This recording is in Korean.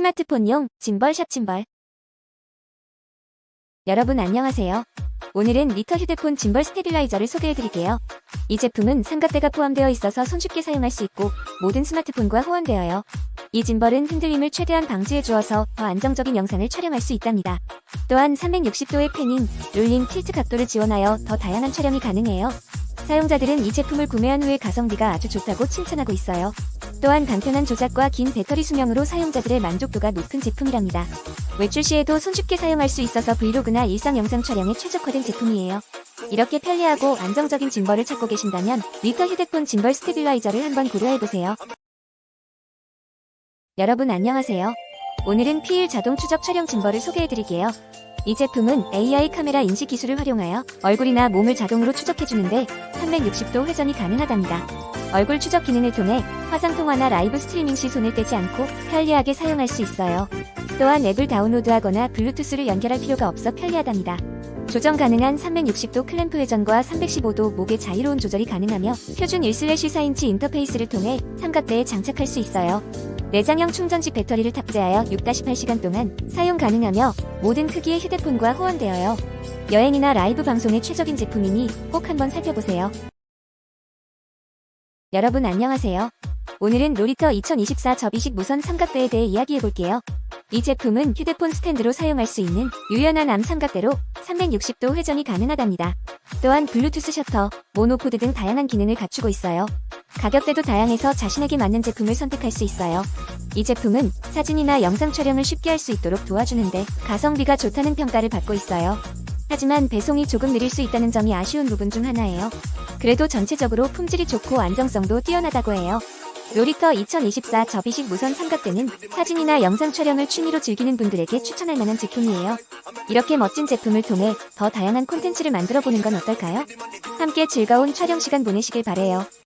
스마트폰용 짐벌 샵 짐벌. 여러분 안녕하세요. 오늘은 리터 휴대폰 짐벌 스테빌라이저를 소개해드릴게요. 이 제품은 삼각대가 포함되어 있어서 손쉽게 사용할 수 있고 모든 스마트폰과 호환되어요. 이 짐벌은 흔들림을 최대한 방지해 주어서 더 안정적인 영상을 촬영할 수 있답니다. 또한 360도의 패닝, 롤링, 틸트 각도를 지원하여 더 다양한 촬영이 가능해요. 사용자들은 이 제품을 구매한 후에 가성비가 아주 좋다고 칭찬하고 있어요. 또한 간편한 조작과 긴 배터리 수명으로 사용자들의 만족도가 높은 제품이랍니다. 외출 시에도 손쉽게 사용할 수 있어서 브이로그나 일상 영상 촬영에 최적화된 제품이에요. 이렇게 편리하고 안정적인 짐벌을 찾고 계신다면 리터 휴대폰 짐벌 스테빌라이저를 한번 고려해보세요. 여러분 안녕하세요. 오늘은 PL 자동 추적 촬영 짐벌을 소개해드릴게요. 이 제품은 AI 카메라 인식 기술을 활용하여 얼굴이나 몸을 자동으로 추적해주는데 360도 회전이 가능하답니다. 얼굴 추적 기능을 통해 화상 통화나 라이브 스트리밍 시 손을 떼지 않고 편리하게 사용할 수 있어요. 또한 앱을 다운로드하거나 블루투스를 연결할 필요가 없어 편리하답니다. 조정 가능한 360도 클램프 회전과 315도 목의 자유로운 조절이 가능하며 표준 1/4인치 인터페이스를 통해 삼각대에 장착할 수 있어요. 내장형 충전식 배터리를 탑재하여 6-8시간 동안 사용 가능하며 모든 크기의 휴대폰과 호환되어요. 여행이나 라이브 방송에 최적인 제품이니 꼭 한번 살펴보세요. 여러분 안녕하세요. 오늘은 로리터 2024 접이식 무선 삼각대에 대해 이야기해볼게요. 이 제품은 휴대폰 스탠드로 사용할 수 있는 유연한 암 삼각대로 360도 회전이 가능하답니다. 또한 블루투스 셔터, 모노코드 등 다양한 기능을 갖추고 있어요. 가격대도 다양해서 자신에게 맞는 제품을 선택할 수 있어요. 이 제품은 사진이나 영상 촬영을 쉽게 할 수 있도록 도와주는데 가성비가 좋다는 평가를 받고 있어요. 하지만 배송이 조금 느릴 수 있다는 점이 아쉬운 부분 중 하나예요. 그래도 전체적으로 품질이 좋고 안정성도 뛰어나다고 해요. 로리터 2024 접이식 무선 삼각대는 사진이나 영상 촬영을 취미로 즐기는 분들에게 추천할 만한 제품이에요. 이렇게 멋진 제품을 통해 더 다양한 콘텐츠를 만들어 보는 건 어떨까요? 함께 즐거운 촬영 시간 보내시길 바래요.